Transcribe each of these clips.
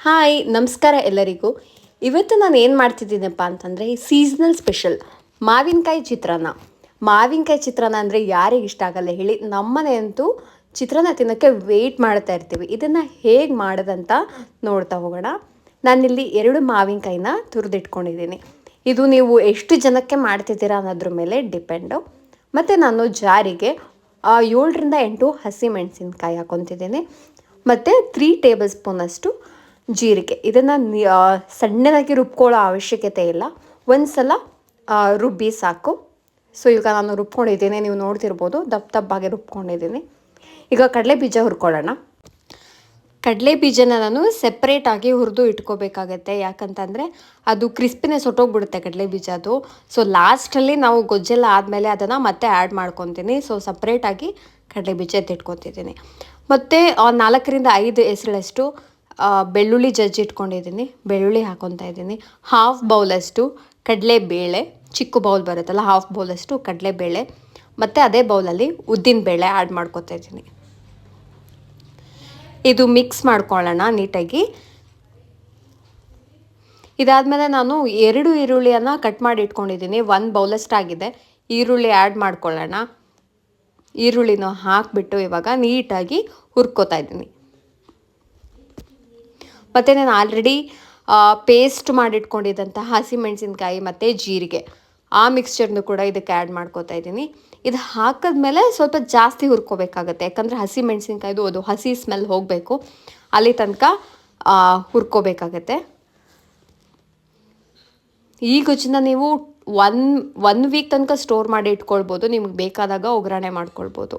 Hi, ನಮಸ್ಕಾರ ಎಲ್ಲರಿಗೂ. ಇವತ್ತು ನಾನು ಏನು ಮಾಡ್ತಿದ್ದೀನಪ್ಪ ಅಂತಂದರೆ ಸೀಸ್ನಲ್ ಸ್ಪೆಷಲ್ ಮಾವಿನಕಾಯಿ ಚಿತ್ರಾನ್ನ. ಮಾವಿನಕಾಯಿ ಚಿತ್ರಾನ್ನ ಅಂದರೆ ಯಾರಿಗೆ ಇಷ್ಟ ಆಗಲ್ಲ ಹೇಳಿ ನಮ್ಮನೆ ಅಂತೂ ಚಿತ್ರಾನ್ನ ತಿನ್ನೋಕ್ಕೆ ವೆಯ್ಟ್ ಮಾಡ್ತಾ ಇರ್ತೀವಿ. ಇದನ್ನು ಹೇಗೆ ಮಾಡೋದಂತ ನೋಡ್ತಾ ಹೋಗೋಣ. ನಾನಿಲ್ಲಿ ಎರಡು ಮಾವಿನಕಾಯಿನ ತುರಿದಿಟ್ಕೊಂಡಿದ್ದೀನಿ. ಇದು ನೀವು ಎಷ್ಟು ಜನಕ್ಕೆ ಮಾಡ್ತಿದ್ದೀರಾ ಅನ್ನೋದ್ರ ಮೇಲೆ ಡಿಪೆಂಡು ಮತ್ತು ನಾನು ಜಾರಿಗೆ ಏಳರಿಂದ ಎಂಟು ಹಸಿ ಮೆಣಸಿನ್ಕಾಯಿ ಹಾಕೊತಿದ್ದೀನಿ ಮತ್ತು ತ್ರೀ ಟೇಬಲ್ ಸ್ಪೂನಷ್ಟು ಜೀರಿಗೆ. ಇದನ್ನು ಸಣ್ಣದಾಗಿ ರುಬ್ಕೊಳ್ಳೋ ಅವಶ್ಯಕತೆ ಇಲ್ಲ. ಒಂದು ಸಲ ರುಬ್ಬಿ ಸಾಕು. ಸೊ ಈಗ ನಾನು ರುಬ್ಕೊಂಡಿದ್ದೀನಿ, ನೀವು ನೋಡ್ತಿರ್ಬೋದು ದಪ್ಪ ದಪ್ಪಾಗಿ ರುಬ್ಕೊಂಡಿದ್ದೀನಿ. ಈಗ ಕಡಲೆ ಬೀಜ ಹುರ್ಕೊಳ್ಳೋಣ. ಕಡಲೆ ಬೀಜನ ನಾನು ಸೆಪ್ರೇಟಾಗಿ ಹುರಿದು ಇಟ್ಕೋಬೇಕಾಗತ್ತೆ. ಯಾಕಂತಂದರೆ, ಅದು ಕ್ರಿಸ್ಪಿನೆಸ್ ಸೊಟ್ಟೋಗ್ಬಿಡುತ್ತೆ ಕಡಲೆ ಬೀಜ ಅದು ಸೊ ಲಾಸ್ಟಲ್ಲಿ ನಾವು ಗೊಜ್ಜೆಲ್ಲ ಆದಮೇಲೆ ಅದನ್ನು ಮತ್ತೆ ಆ್ಯಡ್ ಮಾಡ್ಕೊತೀನಿ. ಸೊ ಸಪ್ರೇಟಾಗಿ ಕಡಲೆ ಬೀಜ ಎತ್ತಿಟ್ಕೊತಿದ್ದೀನಿ. ಮತ್ತು ನಾಲ್ಕರಿಂದ ಐದು ಹೆಸರಷ್ಟು ಬೆಳ್ಳುಳ್ಳಿ ಜಜ್ಜಿ ಇಟ್ಕೊಂಡಿದ್ದೀನಿ. ಬೆಳ್ಳುಳ್ಳಿ ಹಾಕೊತಾ ಇದ್ದೀನಿ. ಹಾಫ್ ಬೌಲಷ್ಟು ಕಡಲೆಬೇಳೆ ಚಿಕ್ಕ ಬೌಲ್ ಬರುತ್ತಲ್ಲ ಹಾಫ್ ಬೌಲಷ್ಟು ಕಡಲೆಬೇಳೆ ಮತ್ತು ಅದೇ ಬೌಲಲ್ಲಿ ಉದ್ದಿನ ಬೇಳೆ ಆ್ಯಡ್ ಮಾಡ್ಕೊತಾ ಇದ್ದೀನಿ. ಇದು ಮಿಕ್ಸ್ ಮಾಡ್ಕೊಳ್ಳೋಣ ನೀಟಾಗಿ. ಇದಾದಮೇಲೆ ನಾನು ಎರಡು ಈರುಳ್ಳಿಯನ್ನು ಕಟ್ ಮಾಡಿ ಇಟ್ಕೊಂಡಿದ್ದೀನಿ. ಒಂದು ಬೌಲಷ್ಟಾಗಿದೆ ಈರುಳ್ಳಿ ಆ್ಯಡ್ ಮಾಡ್ಕೊಳ್ಳೋಣ. ಈರುಳ್ಳಿನೂ ಹಾಕಿಬಿಟ್ಟು ಇವಾಗ ನೀಟಾಗಿ ಹುರ್ಕೋತಾ ಇದ್ದೀನಿ. ಮತ್ತು ನಾನು ಆಲ್ರೆಡಿ ಪೇಸ್ಟ್ ಮಾಡಿಟ್ಕೊಂಡಿದ್ದಂಥ ಹಸಿಮೆಣಸಿನ್ಕಾಯಿ ಮತ್ತು ಜೀರಿಗೆ ಆ ಮಿಕ್ಸ್ಚರ್ನು ಕೂಡ ಇದಕ್ಕೆ ಆ್ಯಡ್ ಮಾಡ್ಕೋತಾ ಇದ್ದೀನಿ. ಇದು ಹಾಕಿದ್ಮೇಲೆ ಸ್ವಲ್ಪ ಜಾಸ್ತಿ ಹುರ್ಕೋಬೇಕಾಗತ್ತೆ. ಯಾಕಂದರೆ ಹಸಿ ಮೆಣಸಿನ್ಕಾಯ್ದು ಅದು ಹಸಿ ಸ್ಮೆಲ್ ಹೋಗಬೇಕು. ಅಲ್ಲಿ ತನಕ ಹುರ್ಕೋಬೇಕಾಗತ್ತೆ. ಈ ಗೊಜ್ಜನ್ನ ನೀವು ಒನ್ ಒನ್ ವೀಕ್ ತನಕ ಸ್ಟೋರ್ ಮಾಡಿ ಇಟ್ಕೊಳ್ಬೋದು. ನಿಮ್ಗೆ ಬೇಕಾದಾಗ ಒಗ್ಗರಣೆ ಮಾಡ್ಕೊಳ್ಬೋದು.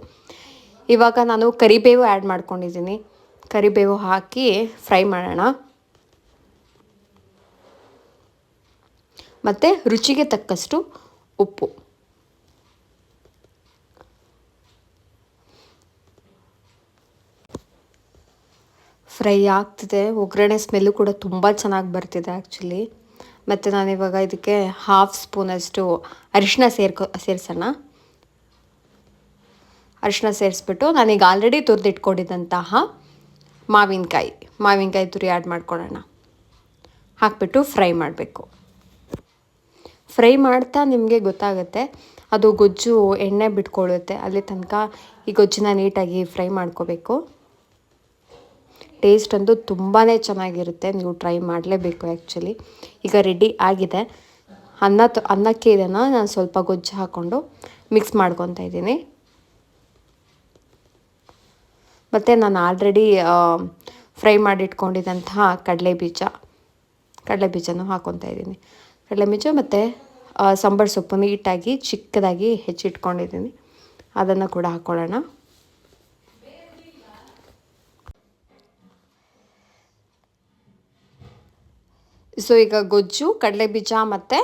ಇವಾಗ ನಾನು ಕರಿಬೇವು ಆ್ಯಡ್ ಮಾಡ್ಕೊಂಡಿದ್ದೀನಿ. ಕರಿಬೇವು ಹಾಕಿ ಫ್ರೈ ಮಾಡೋಣ. ಮತ್ತು ರುಚಿಗೆ ತಕ್ಕಷ್ಟು ಉಪ್ಪು. ಫ್ರೈ ಆಗ್ತಿದೆ. ಒಗ್ಗರಣೆ ಸ್ಮೆಲ್ಲು ಕೂಡ ತುಂಬ ಚೆನ್ನಾಗಿ ಬರ್ತಿದೆ ಆ್ಯಕ್ಚುಲಿ ಮತ್ತು ನಾನಿವಾಗ ಇದಕ್ಕೆ ಹಾಫ್ ಸ್ಪೂನಷ್ಟು ಅರಿಶಿನ ಸೇರ್ಕೊ, ಸೇರಿಸೋಣ. ಅರಿಶಿನ ಸೇರಿಸ್ಬಿಟ್ಟು ನಾನೀಗ ಆಲ್ರೆಡಿ ತುರಿದಿಟ್ಕೊಂಡಿದ್ದಂತಹ ಮಾವಿನಕಾಯಿ ಮಾವಿನಕಾಯಿ ತುರಿ ಆ್ಯಡ್ ಮಾಡ್ಕೊಳ್ಳೋಣ ಹಾಕ್ಬಿಟ್ಟು ಫ್ರೈ ಮಾಡಬೇಕು. ಫ್ರೈ ಮಾಡ್ತಾ ನಿಮಗೆ ಗೊತ್ತಾಗುತ್ತೆ, ಅದು ಗೊಜ್ಜು ಎಣ್ಣೆ ಬಿಟ್ಕೊಳ್ಳುತ್ತೆ ಅಲ್ಲಿ ತನಕ ಈ ಗೊಜ್ಜನ್ನ ನೀಟಾಗಿ ಫ್ರೈ ಮಾಡ್ಕೋಬೇಕು. ಟೇಸ್ಟ್ ಅಂತೂ ತುಂಬಾ ಚೆನ್ನಾಗಿರುತ್ತೆ, ನೀವು ಟ್ರೈ ಮಾಡಲೇಬೇಕು ಆ್ಯಕ್ಚುಲಿ ಈಗ ರೆಡಿ ಆಗಿದೆ. ಅನ್ನ ತ, ಅನ್ನಕ್ಕೆ ಇದನ್ನು ನಾನು ಸ್ವಲ್ಪ ಗೊಜ್ಜು ಹಾಕ್ಕೊಂಡು ಮಿಕ್ಸ್ ಮಾಡ್ಕೊತಾ ಇದ್ದೀನಿ. ಮತ್ತು ನಾನು ಆಲ್ರೆಡಿ ಫ್ರೈ ಮಾಡಿಟ್ಕೊಂಡಿದ್ದಂತಹ ಕಡಲೆ ಬೀಜ, ಕಡಲೆ ಬೀಜನೂ ಹಾಕ್ಕೊತಾ ಇದ್ದೀನಿ. ಕಡಲೆ ಬೀಜ ಮತ್ತು ಸಾಂಬಾರು ಸೊಪ್ಪು ನೀಟಾಗಿ, ಚಿಕ್ಕದಾಗಿ ಹೆಚ್ಚಿಟ್ಕೊಂಡಿದ್ದೀನಿ. ಅದನ್ನು ಕೂಡ ಹಾಕ್ಕೊಳ್ಳೋಣ ಸೊ ಈಗ ಗೊಜ್ಜು, ಕಡಲೆ ಬೀಜ ಮತ್ತು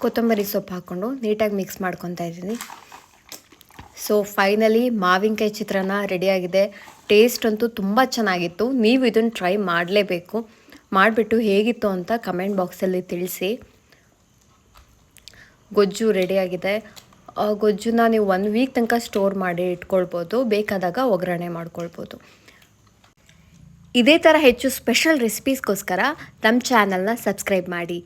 ಕೊತ್ತಂಬರಿ ಸೊಪ್ಪು ಹಾಕ್ಕೊಂಡು ನೀಟಾಗಿ ಮಿಕ್ಸ್ ಮಾಡ್ಕೊತಾ ಇದ್ದೀನಿ. ಸೊ ಫೈನಲಿ ಮಾವಿನಕಾಯಿ ಚಿತ್ರಾನ್ನ ರೆಡಿಯಾಗಿದೆ ಟೇಸ್ಟ್ ಅಂತೂ ತುಂಬ ಚೆನ್ನಾಗಿತ್ತು. ನೀವು ಇದನ್ನು ಟ್ರೈ ಮಾಡಲೇಬೇಕು. ಮಾಡಿಬಿಟ್ಟು ಹೇಗಿತ್ತು ಅಂತ ಕಮೆಂಟ್ ಬಾಕ್ಸಲ್ಲಿ ತಿಳಿಸಿ. ಗೊಜ್ಜು ರೆಡಿಯಾಗಿದೆ ಗೊಜ್ಜನ್ನ ನೀವು ಒನ್ ವೀಕ್ ತನಕ ಸ್ಟೋರ್ ಮಾಡಿ ಇಟ್ಕೊಳ್ಬೋದು. ಬೇಕಾದಾಗ ಒಗ್ಗರಣೆ ಮಾಡ್ಕೊಳ್ಬೋದು. ಇದೇ ಥರ ಹೆಚ್ಚು ಸ್ಪೆಷಲ್ ರೆಸಿಪೀಸ್ಗೋಸ್ಕರ ನಮ್ಮ ಚಾನಲ್ನ ಸಬ್ಸ್ಕ್ರೈಬ್ ಮಾಡಿ.